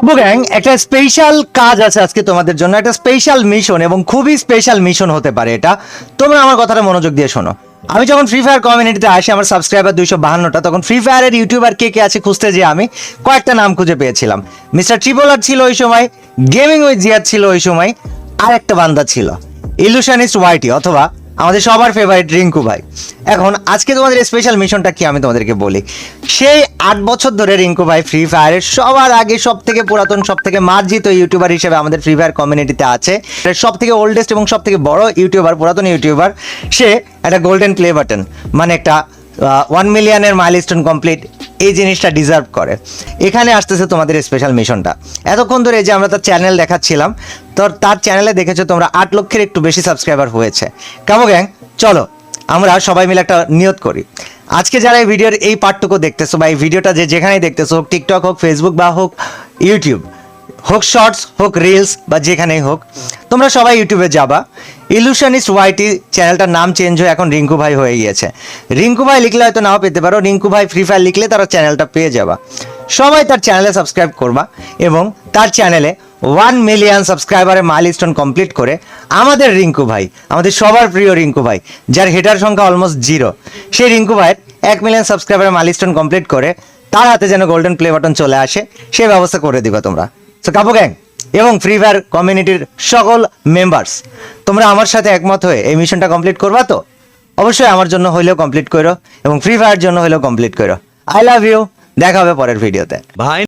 কাবু গ্যাং, একটা স্পেশাল কাজ আছে আজকে তোমাদের জন্য, একটা স্পেশাল মিশন এবং খুবই স্পেশাল মিশন হতে পারে এটা। তোমরা আমার কথাটা মনোযোগ দিয়ে শোনো। আমি যখন ফ্রি ফায়ার কমিউনিটিতে আসি, আমার সাবস্ক্রাইবার দুইশো বাহান্নটা, তখন ফ্রি ফায়ারের ইউটিউবার কে কে আছে খুঁজতে যে আমি কয়েকটা নাম খুঁজে পেয়েছিলাম। মিস্টার ট্রিপলার ছিল ওই সময় গেমিং উইথ জিয়াদ ছিল ওই সময় আর একটা বান্দা ছিল ইলুশনিস্ট ওয়াইটি অথবা আমাদের সবার ফেভারিট রিঙ্কু ভাই। এখন আজকে তোমাদের স্পেশাল মিশনটা কি আমি তোমাদেরকে বলি। সেই আট বছর ধরে রিঙ্কু ভাই ফ্রি ফায়ারের সবার আগে সব থেকে পুরাতন সব থেকে মার্জিত ইউটিউবার হিসেবে আমাদের ফ্রি ফায়ার কমিউনিটিতে আছে। সব থেকে ওল্ডেস্ট এবং সব থেকে বড় ইউটিউবার পুরাতন ইউটিউবার সে একটা গোল্ডেন প্লে বাটন মানে একটা ওয়ান মিলিয়নের মাইলস্টোন কমপ্লিট এই জিনিসটা ডিজার্ভ করে। এখানে আসতেছে তোমাদের স্পেশাল মিশনটা। এতক্ষণ ধরে যে আমরা তার চ্যানেল দেখাচ্ছিলাম, তো তার চ্যানেলে দেখেছ তোমরা আট লক্ষের একটু বেশি সাবস্ক্রাইবার হয়েছে। কেমন গ্যাং চলো, আমরা সবাই মিলে একটা নিয়ত করি। আজকে যারা এই ভিডিওর এই পার্টটুকু দেখতেছো বা এই ভিডিওটা যে যেখানেই দেখতেছো হোক টিকটক হোক ফেসবুক বা হোক ইউটিউব হোক শর্টস, হোক রিলস বা যেখানেই হোক, তোমরা সবাই ইউটিউবে যাবা। ইলুশনিস্ট ওয়াইটি চ্যানেলটার নাম চেঞ্জ হয়ে এখন রিঙ্কু ভাই হয়ে গিয়েছে। রিঙ্কু ভাই লিখলে হয়তো নাও পেতে পারো, রিঙ্কু ভাই ফ্রি ফায়ার লিখলে তারা চ্যানেলটা পেয়ে যাবা। সবাই তার চ্যানেলে সাবস্ক্রাইব করবা এবং তার চ্যানেলে ওয়ান মিলিয়ন সাবস্ক্রাইবারের মাইলস্টোন কমপ্লিট করে আমাদের রিঙ্কু ভাই, আমাদের সবার প্রিয় রিঙ্কু ভাই, যার হেটার সংখ্যা অলমোস্ট জিরো, সেই রিঙ্কু ভাইয়ের এক মিলিয়ন সাবস্ক্রাইবারের মাইলস্টোন কমপ্লিট করে তার হাতে যেন গোল্ডেন প্লে বাটন চলে আসে সেই ব্যবস্থা করে দিবা তোমরা। কাবু গ্যাং এবং ফ্রি ফায়ার কমিউনিটির সকল মেম্বার্স তোমরা আমার সাথে একমত হয়ে এই মিশনটা কমপ্লিট করবা তো? অবশ্যই আমার জন্য হইলেও কমপ্লিট করো এবং ফ্রি ফায়ার জন্য হইলেও কমপ্লিট করো। আই লাভ ইউ দেখা হবে পরের ভিডিওতে ভাই